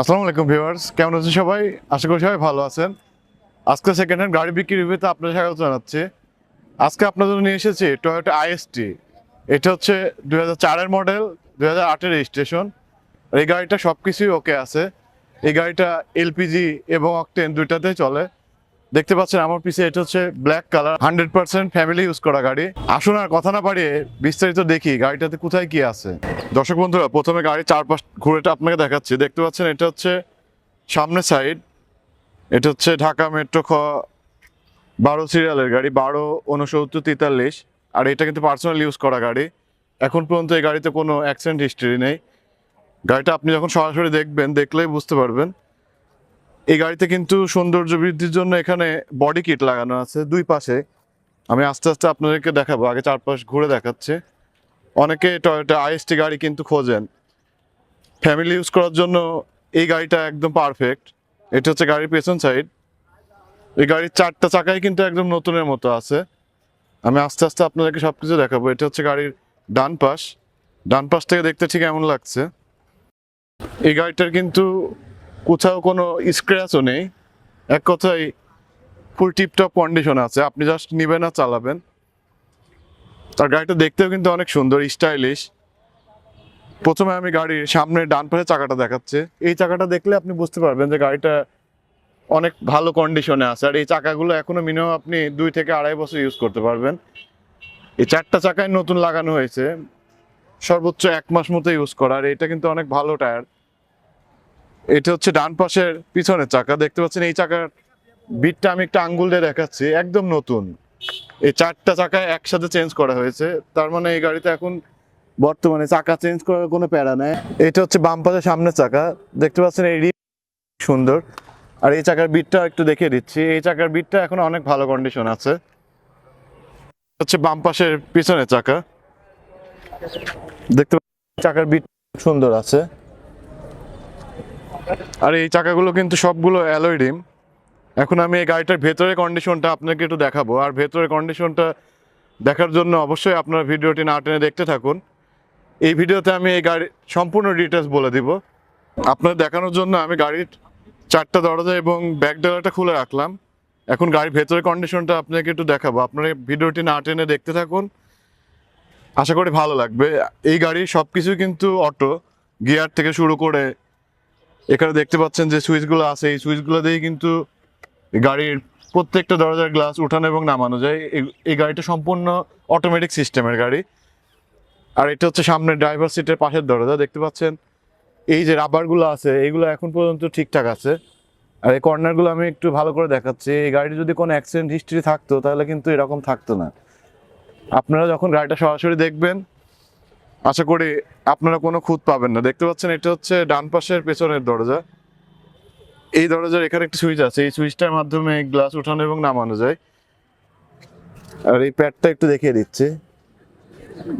আসসালামু আলাইকুম ভিউয়ার্স, কেমন আছেন সবাই? আশা করি সবাই ভালো আছেন। আজকে সেকেন্ড হ্যান্ড গাড়ি বিক্রি রিভিউতে আপনাদের স্বাগত জানাচ্ছি। আজকে আপনার জন্য নিয়ে এসেছি টয়োটা আইএসটি এটা হচ্ছে দু হাজার মডেল দু হাজার আটের রেজিস্ট্রেশন এই গাড়িটা সব কিছুই ওকে আছে। এই গাড়িটা এলপিজি এবং অকটেন দুইটাতেই চলে। দেখতে পাচ্ছেন আমার পিছে এটা হচ্ছে black colour hundred percent family use করা গাড়ি। আসুন আর কথা না বাড়িয়ে বিস্তারিত দেখি গাড়িটাতে কোথায় কি আছে। দর্শক বন্ধুরা, প্রথমে গাড়ির চারপাশ ঘুরেটা আপনাকে দেখাচ্ছি। দেখতে পাচ্ছেন, এটা হচ্ছে সামনের সাইড এটা হচ্ছে ঢাকা মেট্রো খ বারো সিরিয়ালের গাড়ি, বারো উনসত্তর তেতাল্লিশ। আর এটা কিন্তু পার্সোনাল ইউজ করা গাড়ি। এখন পর্যন্ত এই গাড়িতে কোনো অ্যাক্সিডেন্ট হিস্ট্রি নেই। গাড়িটা আপনি যখন সরাসরি দেখবেন, দেখলেই বুঝতে পারবেন। এই গাড়িতে কিন্তু সৌন্দর্য বৃদ্ধির জন্য এখানে বডি কিট লাগানো আছে দুই পাশে। আমি আস্তে আস্তে আপনাদেরকে দেখাবো, আগে চারপাশ ঘুরে দেখাচ্ছে। অনেকে টয়োটা আইএসটি গাড়ি কিন্তু খোঁজেন। ফ্যামিলি ইউজ করার জন্য এই গাড়িটা একদম পারফেক্ট এটা হচ্ছে গাড়ির পেছন সাইড এই গাড়ির চারটা চাকাই কিন্তু একদম নতুনের মতো আছে। আমি আস্তে আস্তে আপনাদেরকে সব কিছু দেখাবো। এটা হচ্ছে গাড়ির ডান পাশ। ডান পাশ থেকে দেখতে ঠিক এমন লাগছে। এই গাড়িটার কিন্তু কোথাও কোনো স্ক্র্যাচও নেই। এক কথায় ফুল টিপটপ কন্ডিশন আছে। আপনি জাস্ট নিবেন আর চালাবেন। তার গাড়িটা দেখতেও কিন্তু অনেক সুন্দর স্টাইলিশ প্রথমে আমি গাড়ির সামনে ডান পাশে চাকাটা দেখাচ্ছে। এই চাকাটা দেখলে আপনি বুঝতে পারবেন যে গাড়িটা অনেক ভালো কন্ডিশনে আছে। আর এই চাকাগুলো এখনও মিনিমাম আপনি দুই থেকে আড়াই বছর ইউজ করতে পারবেন। এই চারটা চাকায় নতুন লাগানো হয়েছে। সর্বোচ্চ এক মাস মতো ইউজ করা। আর এটা কিন্তু অনেক ভালো টায়ার এটা হচ্ছে ডান পাশের পিছনের চাকা, দেখতে পাচ্ছেন এই চাকার বিটটা আমি একটা আঙ্গুল দিয়ে দেখাচ্ছি, একদম নতুন। এই চারটা চাকা একসাথে চেঞ্জ করা হয়েছে, তার মানে এই গাড়িতে এখন বর্তমানে চাকা চেঞ্জ করার কোনো প্যারা নেই। এটা হচ্ছে বাম পাশের সামনের চাকা, দেখতে পাচ্ছেন এই সুন্দর। আর এই চাকার বিটটা একটু দেখিয়ে দিচ্ছি, এই চাকার বিটটা এখন অনেক ভালো কন্ডিশন আছে। হচ্ছে বাম পাশের পিছনের চাকা, দেখতে চাকার বিট সুন্দর আছে। আর এই চাকাগুলো কিন্তু সবগুলো অ্যালয় এখন আমি এই গাড়িটার ভেতরের কন্ডিশনটা আপনাকে একটু দেখাবো। আর ভেতরের কন্ডিশনটা দেখার জন্য অবশ্যই আপনারা ভিডিওটি না টেনে দেখতে থাকুন। এই ভিডিওতে আমি এই গাড়ির সম্পূর্ণ ডিটেলস বলে দিব। আপনার দেখানোর জন্য আমি গাড়ির চারটা দরজা এবং ব্যাক ডালাটা খুলে রাখলাম। এখন গাড়ির ভেতরের কন্ডিশনটা আপনাকে একটু দেখাবো। আপনারা ভিডিওটি না টেনে দেখতে থাকুন। আশা করি ভালো লাগবে। এই গাড়ির সব কিছু কিন্তু অটো। গিয়ার থেকে শুরু করে এখানে দেখতে পাচ্ছেন যে সুইচগুলো আছে। এই সুইচগুলো দিয়েই কিন্তু গাড়ির প্রত্যেকটা দরজার গ্লাস উঠানো এবং নামানো যায়। এই- গাড়িটা সম্পূর্ণ অটোমেটিক সিস্টেমের গাড়ি। আর এটা হচ্ছে সামনে ড্রাইভার সিটের পাশের দরজা, দেখতে পাচ্ছেন? এই যে রাবারগুলো আছে, এইগুলো এখন পর্যন্ত ঠিকঠাক আছে। আর এই কর্নারগুলো আমি একটু ভালো করে দেখাচ্ছি। এই গাড়ির যদি কোনো অ্যাক্সিডেন্ট হিস্ট্রি থাকতো, তাহলে কিন্তু এরকম থাকতো না। আপনারা যখন গাড়িটা সরাসরি দেখবেন আশা করি আপনারা কোনো খুঁত পাবেন না। দেখতে পাচ্ছেন, এটা হচ্ছে ডান পাশের পেছনের দরজা। এই দরজার এখানে একটা সুইচ আছে। এই সুইচটার মাধ্যমে গ্লাস উঠানো এবং নামানো যায়। আর এই প্যাডটা একটু দেখিয়ে দিচ্ছি।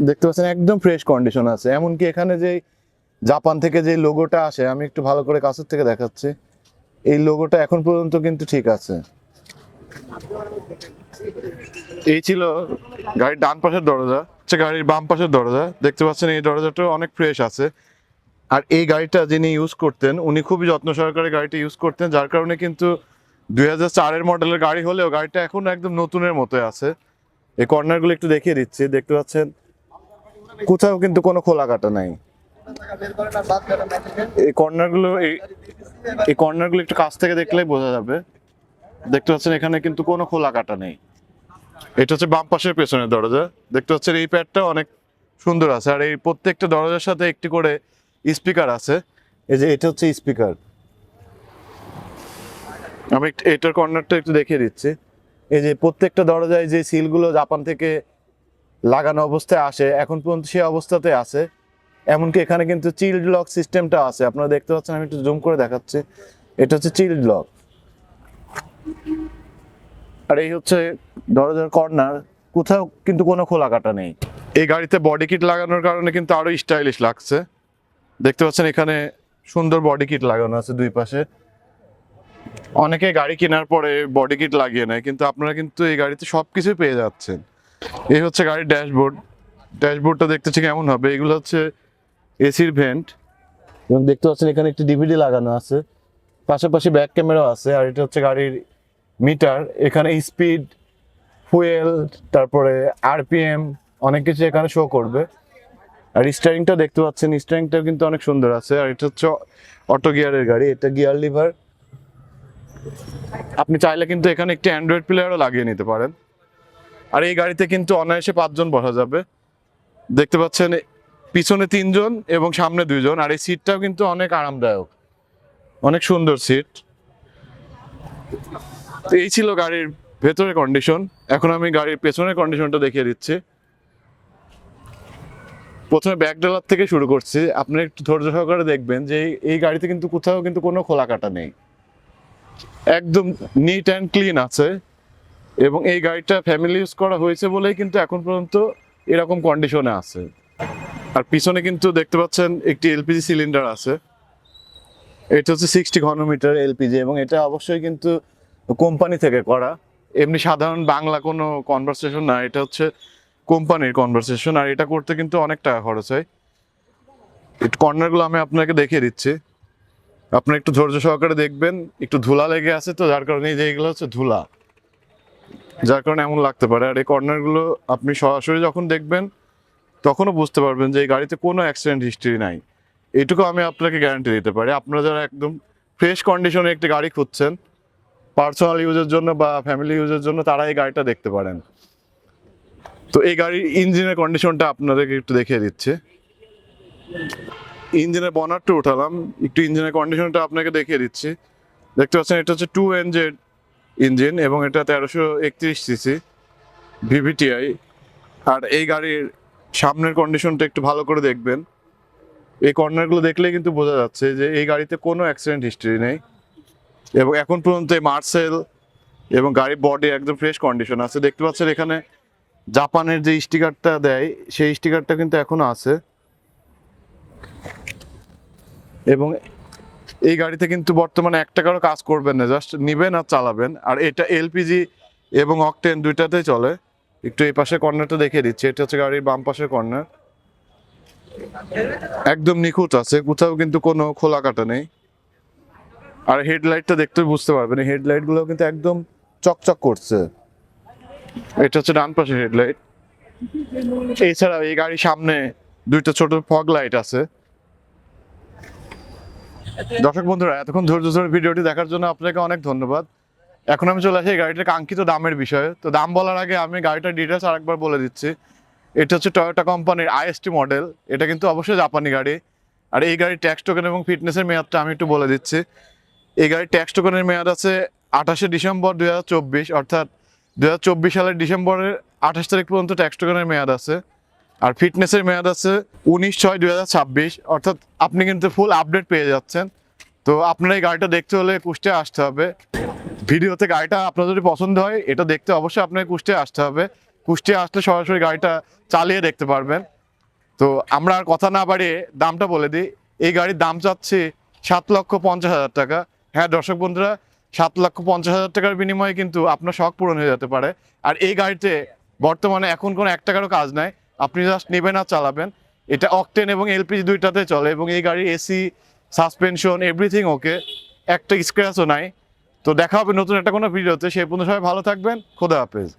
দেখতে পাচ্ছেন, একদম ফ্রেশ কন্ডিশন আছে। এমনকি এখানে যে জাপান থেকে যে লোগোটা আসে, আমি একটু ভালো করে কাছের থেকে দেখাচ্ছি। এই লোগোটা এখন পর্যন্ত কিন্তু ঠিক আছে। এই ছিল গাড়ির ডান পাশের দরজা। হচ্ছে গাড়ির বাম পাশের দরজা। দেখতে পাচ্ছেন এই দরজাটা অনেক ফ্রেশ আছে। আর এই গাড়িটা যিনি ইউজ করতেন, উনি খুবই যত্ন সহকারে গাড়িটা ইউজ করতেন, যার কারণে কিন্তু দুই হাজার চারের মডেলের গাড়ি হলেও গাড়িটা এখন একদম নতুনের মতোই আছে। এই কর্নারগুলো একটু দেখিয়ে দিচ্ছি। দেখতে পাচ্ছেন, কোথাও কিন্তু কোনো খোলা কাটা নাই। এই কর্নারগুলো এই এই কর্নারগুলো একটু কাছ থেকে দেখলেই বোঝা যাবে। দেখতে পাচ্ছেন, এখানে কিন্তু কোনো খোলা কাটা নেই। এটা হচ্ছে বাম পাশের পেছনের দরজা। দেখতে পাচ্ছেন এই প্যাডটা অনেক সুন্দর আছে। আর এই প্রত্যেকটা দরজার সাথে একটি করে স্পিকার আছে। এই যে এটা হচ্ছে স্পিকার। আমি এটার কর্নারটা একটু দেখিয়ে দিচ্ছি। এই যে প্রত্যেকটা দরজায় যে সিলগুলো জাপান থেকে লাগানো অবস্থায় আসে, এখন পর্যন্ত সেই অবস্থাতে আছে। এমনকি এখানে কিন্তু চিল্ড লক সিস্টেমটা আছে। আপনারা দেখতে পাচ্ছেন, আমি একটু জুম করে দেখাচ্ছি। এটা হচ্ছে চিল্ড লক। আর এই হচ্ছে দরজার কর্নার, কোথাও কিন্তু কোনো খোলা কাটা নেই। এই গাড়িতে বডি কিট লাগানোর কারণে কিন্তু আরও স্টাইলিশ লাগছে। দেখতে পাচ্ছেন এখানে সুন্দর বডি কিট লাগানো আছে দুই পাশে। অনেকে গাড়ি কেনার পরে বডি কিট লাগিয়ে নেয়, কিন্তু আপনারা কিন্তু এই গাড়িতে সব কিছুই পেয়ে যাচ্ছেন। এই হচ্ছে গাড়ির ড্যাশবোর্ড। ড্যাশবোর্ডটা দেখতে ঠিক এমন হবে, এগুলো হচ্ছে এসির ভেন্ট এবং দেখতে পাচ্ছেন এখানে একটি ডিভিডি লাগানো আছে। পাশাপাশি ব্যাক ক্যামেরাও আছে, আর এটা হচ্ছে গাড়ির মিটার, এখানে স্পিড ফুয়েল তারপরে আরপিএম অনেক কিছু এখানে শো করবে। আর স্টারিংটা দেখতে পাচ্ছেন স্টারিংটা কিন্তু অনেক সুন্দর আছে। আর এটা হচ্ছে অটো গিয়ারের গাড়ি, এটা গিয়ার লিভার আপনি চাইলে কিন্তু এখানে একটি অ্যান্ড্রয়েড প্লেয়ারও লাগিয়ে নিতে পারেন। আর এই গাড়িতে কিন্তু অনায়াসে পাঁচজন বসা যাবে। দেখতে পাচ্ছেন, পিছনে তিনজন এবং সামনে দুইজন। আর এই সিটটাও কিন্তু অনেক আরামদায়ক। অনেক সুন্দর সিট তো এই ছিল গাড়ির ভেতরের কন্ডিশন এখন আমি গাড়ির পেছনের কন্ডিশনটা দেখিয়ে দিচ্ছি। প্রথমে ব্যাক ডেলার থেকে শুরু করছি। আপনি একটু ধৈর্য সহকারে দেখবেন যে এই- গাড়িতে কিন্তু কোথাও কিন্তু কোনো খোলা কাটা নেই। একদম নিট অ্যান্ড ক্লিন আছে। এবং এই গাড়িটা ফ্যামিলি ইউজ করা হয়েছে বলেই কিন্তু এখন পর্যন্ত এরকম কন্ডিশনে আছে। আর পিছনে কিন্তু দেখতে পাচ্ছেন একটি এলপিজি সিলিন্ডার আছে। এটা হচ্ছে সিক্সটি ঘনমিটার এলপিজি এবং এটা অবশ্যই কিন্তু কোম্পানি থেকে করা। এমনি সাধারণ বাংলা কোনো কনভারসেশন না, এটা হচ্ছে কোম্পানির কনভারসেশন আর এটা করতে কিন্তু অনেক টাকা খরচ হয়। কর্নারগুলো আমি আপনাকে দেখিয়ে দিচ্ছি। আপনি একটু ধৈর্য সহকারে দেখবেন, একটু ধুলা লেগে আছে তো, যার কারণে এই যে এগুলো হচ্ছে ধুলা। যার কারণে এমন লাগতে পারে। আর এই কর্নারগুলো আপনি সরাসরি যখন দেখবেন, তখনও বুঝতে পারবেন যে এই গাড়িতে কোনো অ্যাক্সিডেন্ট হিস্ট্রি নাই। এইটুকু আমি আপনাকে গ্যারান্টি দিতে পারি। আপনারা যারা একদম ফ্রেশ কন্ডিশনে একটি গাড়ি খুঁজছেন পার্সোনাল ইউজের জন্য বা ফ্যামিলি ইউজের জন্য তারা এই গাড়িটা দেখতে পারেন। তো এই গাড়ির ইঞ্জিনের কন্ডিশনটা আপনাদেরকে একটু দেখিয়ে দিচ্ছে। ইঞ্জিনের বনারটা উঠালাম, একটু ইঞ্জিনের কন্ডিশনটা আপনাকে দেখিয়ে দিচ্ছি। দেখতে পাচ্ছেন, এটা হচ্ছে টু এনজেড ইঞ্জিন এবং এটা তেরোশো একত্রিশ সিসি ভিভিটিআই আর এই গাড়ির সামনের কন্ডিশনটা একটু ভালো করে দেখবেন। এই কর্নারগুলো দেখলেই কিন্তু বোঝা যাচ্ছে যে এই গাড়িতে কোনো অ্যাক্সিডেন্ট হিস্ট্রি নেই। এবং এখন পর্যন্ত এই মার্সেল এবং গাড়ির বডি একদম ফ্রেশ কন্ডিশন আছে। দেখতে পাচ্ছেন এখানে জাপানের যে স্টিকারটা দেয়, সেই স্টিকারটা কিন্তু এখনও আছে। এবং এই গাড়িতে কিন্তু বর্তমানে এক টাকারও কাজ করবেন না জাস্ট নিবেন আর চালাবেন। আর এটা এলপিজি এবং অকটেন দুইটাতেই চলে। একটু এই পাশে কর্নারটা দেখিয়ে দিচ্ছি। এটা হচ্ছে গাড়ির বাম পাশের কর্নার একদম নিখুঁত আছে, কোথাও কিন্তু কোনো খোলা কাটা নেই। আর হেডলাইটটা দেখতে বুঝতে পারবেন হেডলাইটগুলো কিন্তু একদম চকচক করছে। এটা হচ্ছে ডান পাশের হেডলাইট। এছাড়া এই গাড়ির সামনে দুইটা ছোট ফগ লাইট আছে। দর্শক বন্ধুরা, এতক্ষণ ধৈর্য ধরে ভিডিওটি দেখার জন্য আপনাকে অনেক ধন্যবাদ। এখন আমি চলে আসি গাড়িটার কাঙ্ক্ষিত দামের বিষয়ে। তো দাম বলার আগে আমি গাড়িটার ডিটেলস আরেকবার বলে দিচ্ছি। এটা হচ্ছে টয়োটা কোম্পানির আইএসটি মডেল এটা কিন্তু অবশ্যই জাপানি গাড়ি। আর এই গাড়ির ট্যাক্স টোকেন এবং ফিটনেসের মেয়াদটা আমি একটু বলে দিচ্ছি। এই গাড়ির ট্যাক্স টোকেনের মেয়াদ আছে আঠাশে ডিসেম্বর দুই হাজার চব্বিশ, অর্থাৎ দুই হাজার চব্বিশ সালের ডিসেম্বরের আঠাশ তারিখ পর্যন্ত ট্যাক্স টোকেনের মেয়াদ আছে। আর ফিটনেসের মেয়াদ আছে উনিশ ছয় দুই অর্থাৎ আপনি কিন্তু ফুল আপডেট পেয়ে যাচ্ছেন। তো আপনার এই গাড়িটা দেখতে হলে কুষ্টিয়া আসতে হবে। ভিডিওতে গাড়িটা আপনার যদি পছন্দ হয়, এটা দেখতে অবশ্যই আপনাকে কুষ্টিয়া আসতে হবে। কুষ্টিয়া আসলে সরাসরি গাড়িটা চালিয়ে দেখতে পারবেন। তো আমরা আর কথা না বাড়িয়ে দামটা বলে দিই। এই গাড়ির দাম চাচ্ছি সাত লক্ষ পঞ্চাশ হাজার টাকা। হ্যাঁ দর্শক বন্ধুরা, সাত লক্ষ পঞ্চাশ হাজার টাকার বিনিময়ে কিন্তু আপনার শখ পূরণ হয়ে যেতে পারে। আর এই গাড়িতে বর্তমানে এখন কোনো এক টাকারও কাজ নাই। আপনি জাস্ট নেবেন আর চালাবেন। এটা অকটেন এবং এলপিজি দুইটাতে চলে এবং এই গাড়ির এসি সাসপেনশন এভরিথিং ওকে একটা স্ক্র্যাচও নাই। তো দেখা হবে নতুন একটা কোনো ভিডিওতে। সেই পর্যন্ত সবাই ভালো থাকবেন। খোদা হাফেজ।